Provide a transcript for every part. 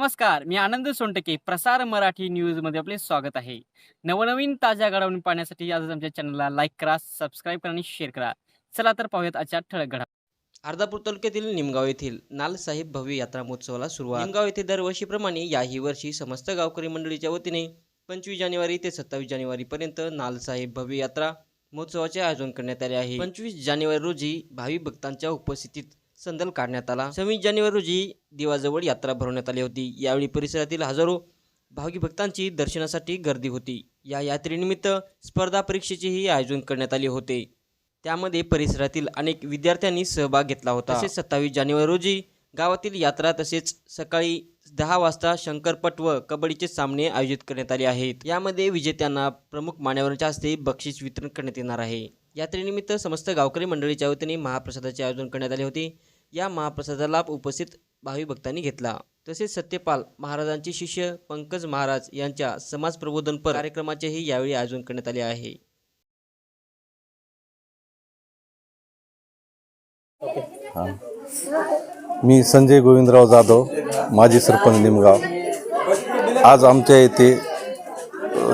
नमस्कार मी आनंद सोनटके. प्रसार मराठी न्यूजमध्ये आपले स्वागत आहे. नवनवीन ताज्या घडामोडी पाहण्यासाठी आज आमच्या चॅनलला लाईक करा सबस्क्राईब करा आणि शेअर करा. चला तर पाहूयात आजच्या ठळक घडा अर्धापूर तालुक्यातील निमगाव येथील नालसाहेब भव्य यात्रा महोत्सवाला सुरुवात. निमगाव येथे दरवर्षीप्रमाणे याही वर्षी समस्त गावकरी मंडळीच्या वतीने पंचवीस जानेवारी ते सत्तावीस जानेवारीपर्यंत नालसाहेब भव्य यात्रा महोत्सवाचे आयोजन करण्यात आले आहे. पंचवीस जानेवारी रोजी भावी भक्तांच्या उपस्थितीत संदल काढण्यात आला. सव्वीस जानेवारी रोजी दिवाजवळ यात्रा भरवण्यात आली होती. यावेळी परिसरातील हजारो भाविक भक्तांची दर्शनासाठी गर्दी होती. या यात्रेनिमित्त स्पर्धा परीक्षेचेही आयोजन करण्यात आले होते. त्यामध्ये परिसरातील अनेक विद्यार्थ्यांनी सहभाग घेतला होता. तसेच सत्तावीस जानेवारी रोजी गावातील यात्रा तसेच सकाळी दहा वाजता शंकरपट व कबड्डीचे सामने आयोजित करण्यात आले आहेत. यामध्ये विजेत्यांना प्रमुख मान्यवरांच्या हस्ते बक्षीस वितरण करण्यात येणार आहे. यात्रेनिमित्त समस्त गावकरी मंडळीच्या वतीने महाप्रसादाचे आयोजन करण्यात आले होते. या महाप्रसादाला लाभ उपस्थित भावी भक्तांनी घेतला. तसेच सत्यपाल महाराजांचे शिष्य पंकज महाराज यांच्या समाज प्रबोधनपर कार्यक्रमाचेही यावेळी आयोजन करण्यात आले आहे. हां. मी संजय गोविंदराव जाधव माजी सरपंच निमगाव. आज आमच्या येथे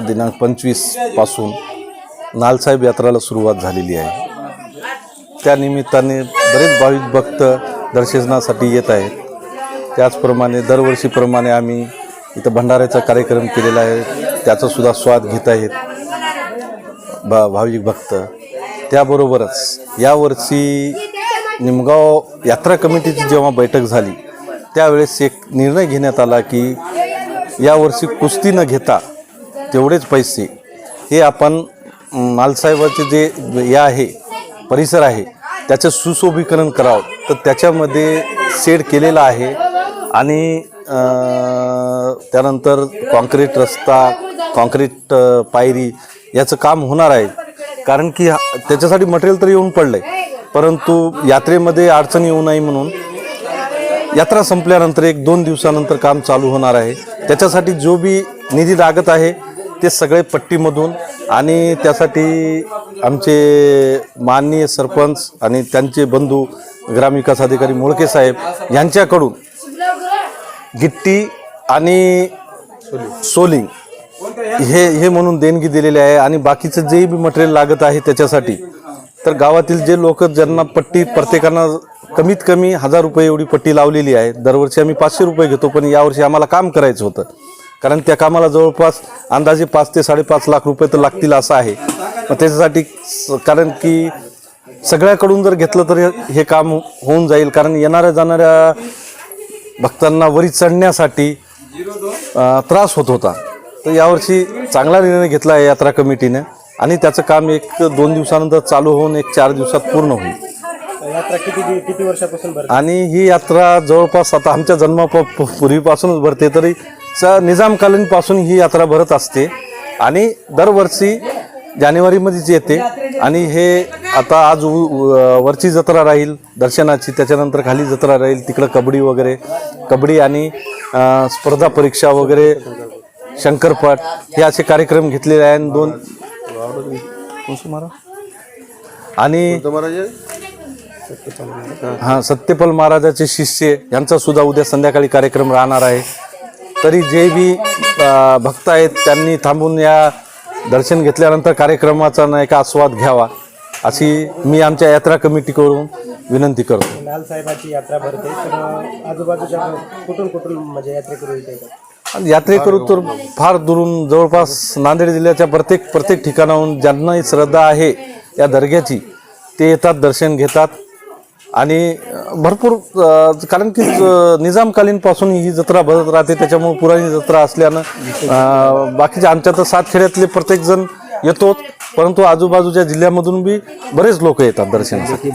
दिनांक पंचवीसपासून नालसाहेब यात्राला सुरुवात झालेली आहे. त्या निमित्ताने बरेच भाविक भक्त दर्शनासाठी येत आहेत. त्याचप्रमाणे दरवर्षीप्रमाणे आम्ही इथं भंडाऱ्याचा कार्यक्रम केलेला आहे. त्याचासुद्धा स्वाद घेत आहेत भा भाविक भक्त. त्याबरोबरच यावर्षी निमगाव यात्रा कमिटीची जेव्हा बैठक झाली त्यावेळेस एक निर्णय घेण्यात आला की यावर्षी कुस्ती न घेता तेवढेच पैसे हे आपण मालसाहेबाचे जे हे आहे परिसर आहे त्याचं सुशोभीकरण करावं. तर त्याच्यामध्ये शेड केलेला आहे. आणि त्यानंतर कॉन्क्रीट रस्ता कॉन्क्रीट पायरी याचं काम होणार आहे. कारण की हा- त्याच्यासाठी मटेरियल तर येऊन पडलं आहे परंतु यात्रेमध्ये अडचण येऊ नये म्हणून यात्रा संपल्यानंतर एक दोन दिवसानंतर काम चालू होणार आहे. त्याच्यासाठी जो बी निधी लागत आहे ते सगळे पट्टीमधून आणि त्यासाठी आमचे माननीय सरपंच आणि त्यांचे बंधू ग्रामविकास अधिकारी मोळके साहेब यांच्याकडून गिट्टी आणि सोलिंग हे हे म्हणून देणगी दिलेली आहे आणि बाकीचं जे बी मटेरियल लागत आहे त्याच्यासाठी. तर गावातील जे लोक ज्यांना पट्टी प्रत्येकानं कमीत कमी हजार रुपये एवढी पट्टी लावलेली आहे दरवर्षी आम्ही पाचशे रुपये घेतो पण यावर्षी आम्हाला काम करायचं होतं. कारण त्या कामाला जवळपास अंदाजे पाच ते साडेपाच लाख रुपये तर लागतील असं आहे. मग त्याच्यासाठी कारण की सगळ्याकडून जर घेतलं तर हे- काम होऊन जाईल. कारण येणाऱ्या जाणाऱ्या भक्तांना वरी चढण्यासाठी त्रास होत होता. तर यावर्षी चांगला निर्णय घेतला आहे यात्रा कमिटीने आणि त्याचं काम एक दोन दिवसानंतर चालू होऊन एक चार दिवसात पूर्ण होईल. यात्रा किती किती वर्षापासून भरते? आणि ही यात्रा जवळपास आता आमच्या जन्मापूर्वीपासूनच भरते. तरी स निजामकालीनपासून ही यात्रा भरत असते. आणि दरवर्षी जानेवारीमध्येच येते. आणि हे आता आज वरची जत्रा राहील दर्शनाची त्याच्यानंतर खाली जत्रा राहील तिकडं कबड्डी वगैरे. कबड्डी आणि स्पर्धा परीक्षा वगैरे शंकरपट हे असे कार्यक्रम घेतलेले आहे दोन? आणि हां सत्यपाल महाराजाचे शिष्य यांचा सुद्धा उद्या संध्याकाळी कार्यक्रम राहणार आहे. तरी जे बी भक्त आहेत त्यांनी थांबून या दर्शन घेतल्यानंतर कार्यक्रमाचा ना एक आस्वाद घ्यावा अशी मी आमच्या यात्रा कमिटीकडून विनंती करतो. लाल साहेबाची यात्रा भरते तर आजूबाजूच्या कुठून कुठून म्हणजे यात्रेकरू आणि यात्रेकरू तर फार दुरून जवळपास नांदेड जिल्ह्याच्या प्रत्येक प्रत्येक ठिकाणाहून ज्यांनाही श्रद्धा आहे या दर्ग्याची ते येतात दर्शन घेतात. आणि भरपूर कारण की निजामकालीनपासून ही जत्रा भरत राहते त्याच्यामुळे पुराणी जत्रा असल्यानं बाकीच्या आमच्या तर सातखेड्यातले प्रत्येकजण येतोच परंतु आजूबाजूच्या जिल्ह्यामधून बी बरेच लोक येतात दर्शनासाठी.